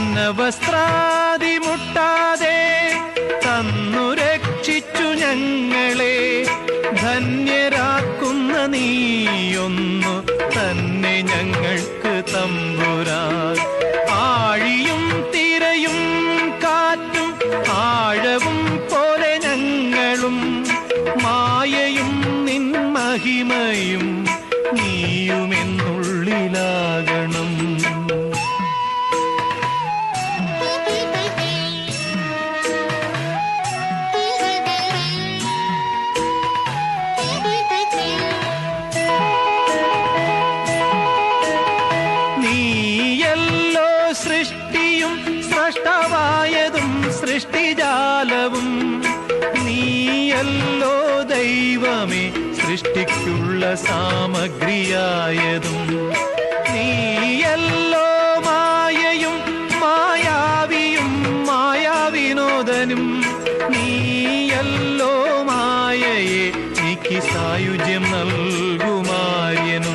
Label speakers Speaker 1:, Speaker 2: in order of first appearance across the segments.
Speaker 1: അന്നവസ്ത്രാദി മുട്ടാതെ തന്നു രക്ഷിച്ചു ഞങ്ങളെ. ധന്യരാക്കുന്ന നീയൊന്നു തന്നെ ഞങ്ങൾക്ക് തമ്പുരാൻ. ആഴിയും തിരയും കാറ്റും ആഴവും പോലെ ഞങ്ങളും. മായയും നിൻ മഹിമയും നീയുമെന്നുള്ളിലാകണം സൃഷ്ടിയും സ്രഷ്ടവായതും സൃഷ്ടിജാലവും. നീയല്ലോ ദൈവമേ സൃഷ്ടിക്കുള്ള സാമഗ്രിയായതും. നീയല്ലോ മായയും മായാവിയും മായാവിനോദനും. നീയല്ലോ മായയെ എനിക്ക് സായുജ്യം നൽകുമാര്യനും.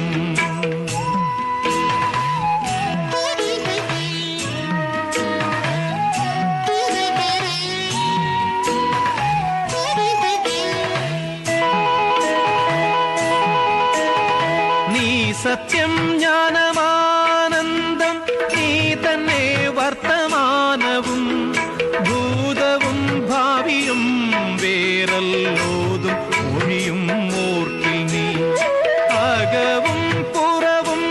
Speaker 1: സത്യം ജ്ഞാനമാനന്ദം നീ തന്നെ വർത്തമാനവും ഭൂതവും ഭാവിയും വേറല്ലോതും ഒഴിയും ഓർക്കിൽ നീ. അകവും പുറവും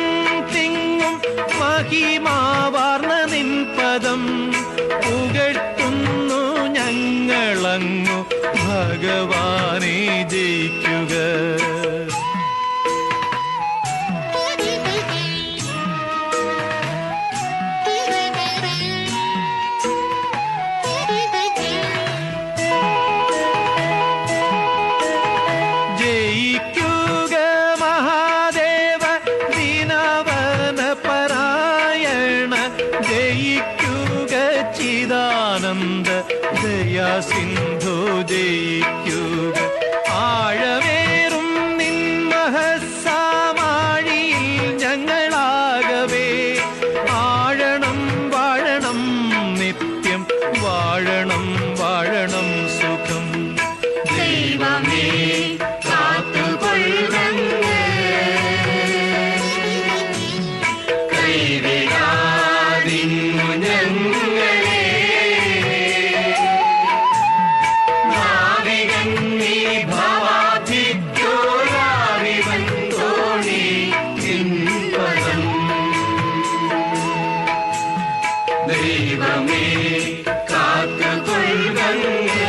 Speaker 1: തിങ്ങും മഹിമാവാർന്ന നിൻ പദം പുകഴ്ത്തുന്നു ഞങ്ങളങ്ങു ഭഗവാനെ ജയിക്കുക. ജയിക്കുക ചിദാനന്ദ ദയാ സിന്ധു ജയിക്കുക ദൈവമേ കാത്തുകൊള്ളുക.